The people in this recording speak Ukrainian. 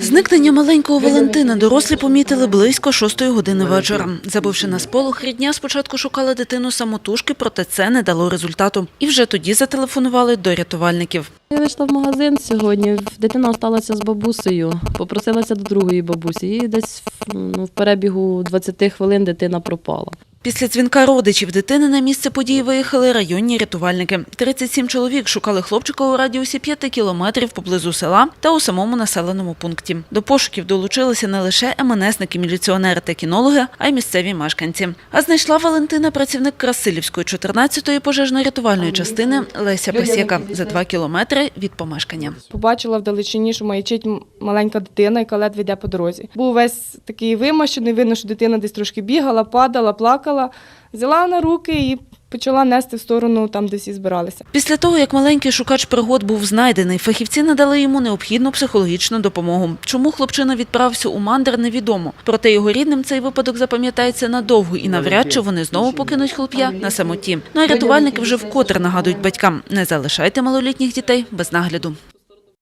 Зникнення маленького Валентина дорослі помітили близько шостої години вечора. Забивши на сполох, рідня спочатку шукала дитину самотужки, проте це не дало результату. І вже тоді зателефонували до рятувальників. Я вийшла в магазин сьогодні. Дитина залишилася з бабусею, попросилася до другої бабусі. І десь ну, в перебігу 20 хвилин дитина пропала. Після дзвінка родичів дитини на місце події виїхали районні рятувальники. 37 чоловік шукали хлопчика у радіусі 5 кілометрів поблизу села та у самому населеному пункті. До пошуків долучилися не лише МНСники, міліціонери та кінологи, а й місцеві мешканці. А знайшла Валентина працівник Красилівської 14-ї пожежно-рятувальної частини Леся Пасєка за 2 кілометри від помешкання. Побачила вдалечині, що маячить маленька дитина, яка ледве йде по дорозі. Був весь такий вимощений, видно, що дитина десь трошки бігала, падала, плакала. Взяла на руки і почала нести в сторону там, де всі збиралися. Після того, як маленький шукач пригод був знайдений, фахівці надали йому необхідну психологічну допомогу. Чому хлопчина відправився у мандр, невідомо. Проте його рідним цей випадок запам'ятається надовго і навряд чи вони знову покинуть хлоп'я на самоті. Ну а рятувальники вже вкотре нагадують батькам: не залишайте малолітніх дітей без нагляду.